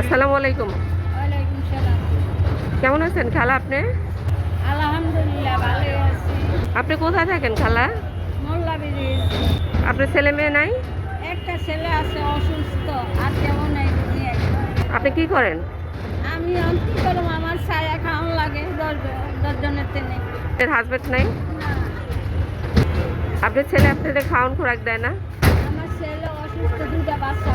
আসসালামু আলাইকুম। ওয়ালাইকুম কেমন আছেন খালা আপনি? আলহামদুলিল্লাহ ভালো আছি। আপনি কোথায় থাকেন খালা? মোল্লা ব্রিজ। আপনার ছেলে মেয়ে নাই? একটা ছেলে আছে অসুস্থ। আর কেমন নেই। আপনি কি করেন? আমি আমার ছায়া খাওয়ান লাগে দশজনের তেনে হাজবেন্ড নাই? আপনার ছেলে আপনাদের খাওয়ান খোরাক দেয় না? আমার ছেলে অসুস্থ দুটা বাচ্চা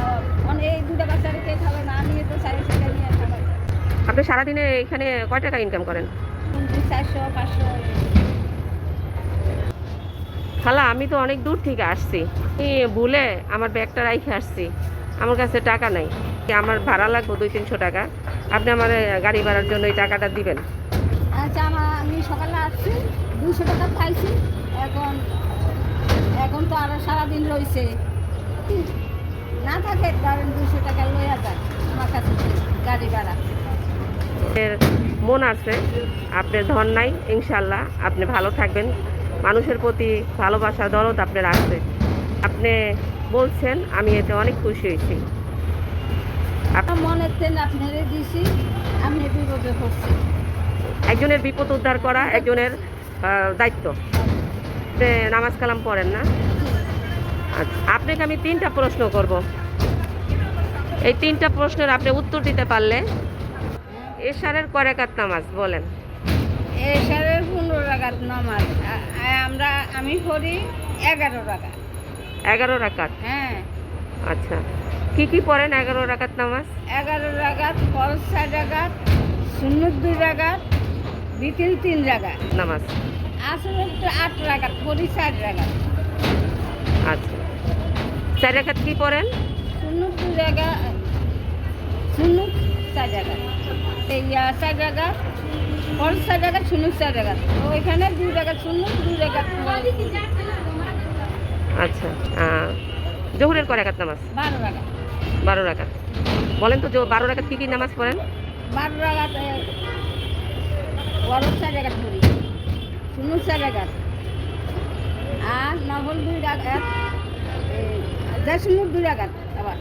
আপনি সারাদিনে এখানে কয় টাকা ইনকাম করেন? খালা আমি তো অনেক দূর থেকে আসছি। ভুলে আমার ব্যাগটা রাইখে আসছি। আমার কাছে টাকা নাই। আমার ভাড়া লাগবে দুই তিনশো টাকা। আপনি আমার গাড়ি ভাড়ার জন্য এই টাকাটা দিবেন। আচ্ছা আমার আমি সকালে আসছি দুশো টাকা পাইছি। এখন এখন তো সারাদিন রয়েছে। না থাকে ধরেন দুশো টাকা লইয়া আমার কাছে গাড়ি ভাড়া। মন আছে আপনার ধন নাই ইনশাল্লাহ আপনি ভালো থাকবেন। মানুষের প্রতি ভালোবাসা দরদ আপনার আছে। আপনি বলছেন আমি এতে অনেক খুশি হয়েছি। মনের আপনারে দিছি আমি বিপদে পড়ছি। একজনের বিপদ উদ্ধার করা একজনের দায়িত্ব। নামাজ কালাম পড়েন না। আপনাকে আমি তিনটা প্রশ্ন করব। এই তিনটা প্রশ্নের আপনি উত্তর দিতে পারলে এশারের করেকাত নামাজ বলেন? এসারের পনেরো টাকার নমাজ। আমরা আমি পড়ি এগারো টাকা এগারো রাকাত? হ্যাঁ। আচ্ছা। কি কি পড়েন এগারো রাকাত নামাজ? এগারো টাকা ফরজ ছয় টাকা শূন্য দুই টাকা বিতিল তিন টাকা নামাজ। আসলে আট টাকা পরি চার টাকা আচ্ছা। চার রাকাত কি পড়েন? চার ইয়া চার ফরজ চার চার টাকা তো ওইখানে দুই টাকা শূন্য দুই টাকা আচ্ছা জোহরের নামাজ? বারো রাকাত। বলেন তো বারো রাকাত কি কি নামাজ পড়েন? বারো টাকা ফরজ চার টাকা পড়ি। চার আর দুই টাকা দেড় দুই টাকা আবার।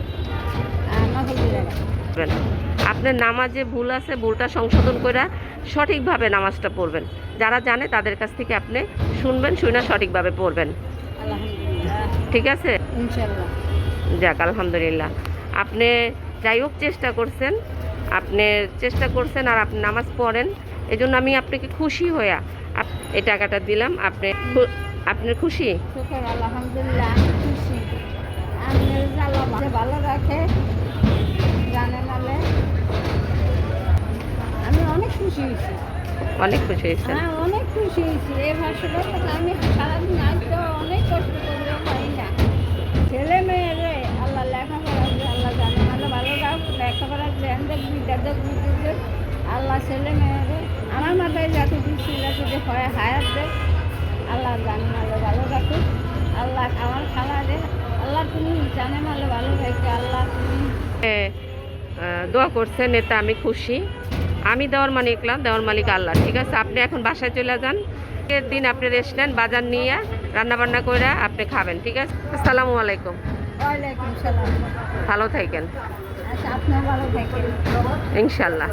আর দুই টাকা আপনার নামাজে ভুল আছে ভুলটা সংশোধন করে সঠিকভাবে নামাজটা পড়বেন। যারা জানে তাদের কাছ থেকে আপনি শুনবেন শুনে সঠিকভাবে পড়বেন। ঠিক আছে? যাক আলহামদুলিল্লাহ। আপনি যাই হোক চেষ্টা করছেন আপনি চেষ্টা করছেন আর আপনি নামাজ পড়েন এই জন্য আমি আপনাকে খুশি হইয়া এই টাকাটা দিলাম। আপনি আপনি খুশি? আলহামদুলিল্লাহ খুশি। আমি আল্লাহ ভালো- ভালো রাখে জানে নালে। আমি অনেক খুশি হয়েছি। অনেক খুশি হয়েছেন? হ্যাঁ অনেক খুশি হয়েছি। এই ভাষাটা আমি সারাদিন আসতে অনেক কষ্ট করলেও পারি না। ছেলে মেয়েরে আল্লাহ লেখাপড়া যে আল্লাহ জানে। নালে ভালো রাখ লেখাপড়া জ্ঞান দেখ বিদ্যা দেখ বুদ্ধি দেখ আল্লাহ ছেলে মেয়েরে আমার মাথায় যাতে ছিল যদি হয় হায়াত দেখ আল্লাহ জানে নালে ভালো রাখুক আল্লাহ আমার খালা রে দোয়া করছেন এতে আমি খুশি। আমি দেওয়ার মালিক না দেওয়ার মালিক আল্লাহ ঠিক আছে? আপনি এখন বাসায় চলে যান। এর দিন আপনি রেস্ট নেন বাজার নিয়ে রান্না বান্না করে আপনি খাবেন ঠিক আছে? আসসালামু আলাইকুম। ভালো থাকেন। আচ্ছা ভালো থাকেন। ইনশাল্লাহ